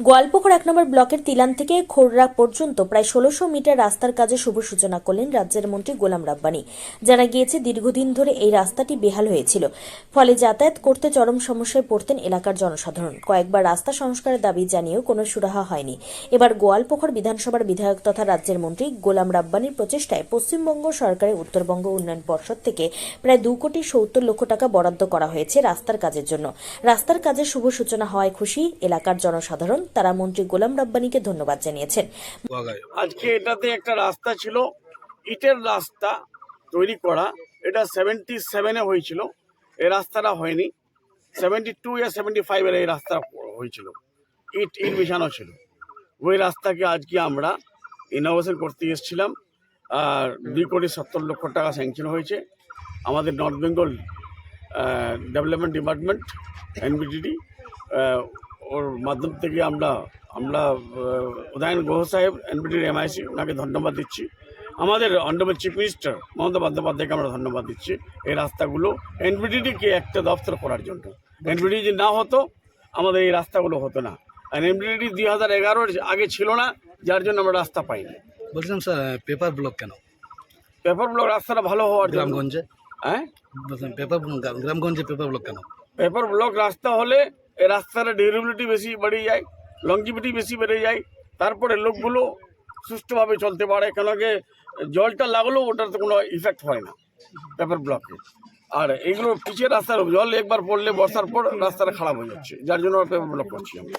গোয়ালপুকুর এক নম্বর ব্লকের তিলান থেকে খোররা পর্যন্ত প্রায় ষোলোশো মিটার রাস্তার কাজে শুভ সূচনা করলেন রাজ্যের মন্ত্রী গোলাম রাব্বানি। জানা গিয়েছে, দীর্ঘদিন ধরে এই রাস্তাটি বেহাল হয়েছিল। ফলে যাতায়াত করতে চরম সমস্যায় পড়তেন এলাকার জনসাধারণ। কয়েকবার রাস্তা সংস্কারের দাবি জানিয়েও কোনো সুরাহা হয়নি। এবার গোয়ালপুকুর বিধানসভার বিধায়ক তথা রাজ্যের মন্ত্রী গোলাম রাব্বানির প্রচেষ্টায় পশ্চিমবঙ্গ সরকারের উত্তরবঙ্গ উন্নয়ন পর্ষদ থেকে প্রায় দু কোটি সত্তর লক্ষ টাকা বরাদ্দ করা হয়েছে রাস্তার কাজের জন্য। রাস্তার কাজের শুভ সূচনা হওয়ায় খুশি এলাকার জনসাধারণ। তারা মন্ত্রী গোলাম রাব্বানিকে ধন্যবাদ জানিয়েছেন। আজকে এটাতে একটা রাস্তা ছিল, ইটের রাস্তা তৈরি করা। এটা সেভেন্টি সেভেনে হয়েছিল এই রাস্তাটা হয়নি। সেভেন্টি টু ইয়া সেভেন্টি ফাইভের এই রাস্তা হয়েছিল। ইট ইট মিশানো ছিল। ওই রাস্তাকে আজকে আমরা ইনোভেশন করতে এসেছিলাম। আর দুই কোটি সত্তর লক্ষ টাকা স্যাংশন হয়েছে। আমাদের North Bengal Development Department NBDD মাধ্যম থেকে আমরা আমরা উদয়ন গুহ সাহেব এনবিডির এমআইসি ওনাকে ধন্যবাদ দিচ্ছি। আমাদের অন্ডাবল চিফ মিনিস্টার মমতা বন্দ্যোপাধ্যায়কে আমরা ধন্যবাদ দিচ্ছি এই রাস্তাগুলো। এনবিডিডিকে একটা দফতর করার জন্য। এনবিডি যদি না হতো আমাদের এই রাস্তাগুলো হতো না। আর এনবিডিডি দুই হাজার এগারোর আগে ছিল না যার জন্য আমরা রাস্তা পাইনি। বলছিলাম স্যার পেপার ব্লক কেন? পেপার ব্লক রাস্তাটা ভালো হওয়ার গ্রামগঞ্জে? হ্যাঁ? পেপার গ্রামগঞ্জে পেপার ব্লক কেন? পেপার ব্লক রাস্তা হলে এই রাস্তার ডিউরেবিলিটি বেশি বেড়ে যায় লংজিভিটি বেশি বেড়ে যায়, তারপরে লোকগুলো সুষ্ঠুভাবে চলতে পারে, কেন কি জলটা লাগলেও ওটার তো কোনো ইফেক্ট হয় না পেপার ব্লকে আর এইগুলো পিছিয়ে রাস্তার জল একবার পড়লে বসার পর রাস্তাটা খারাপ হয়ে যাচ্ছে, যার জন্য পেপার ব্লক করছি। আমি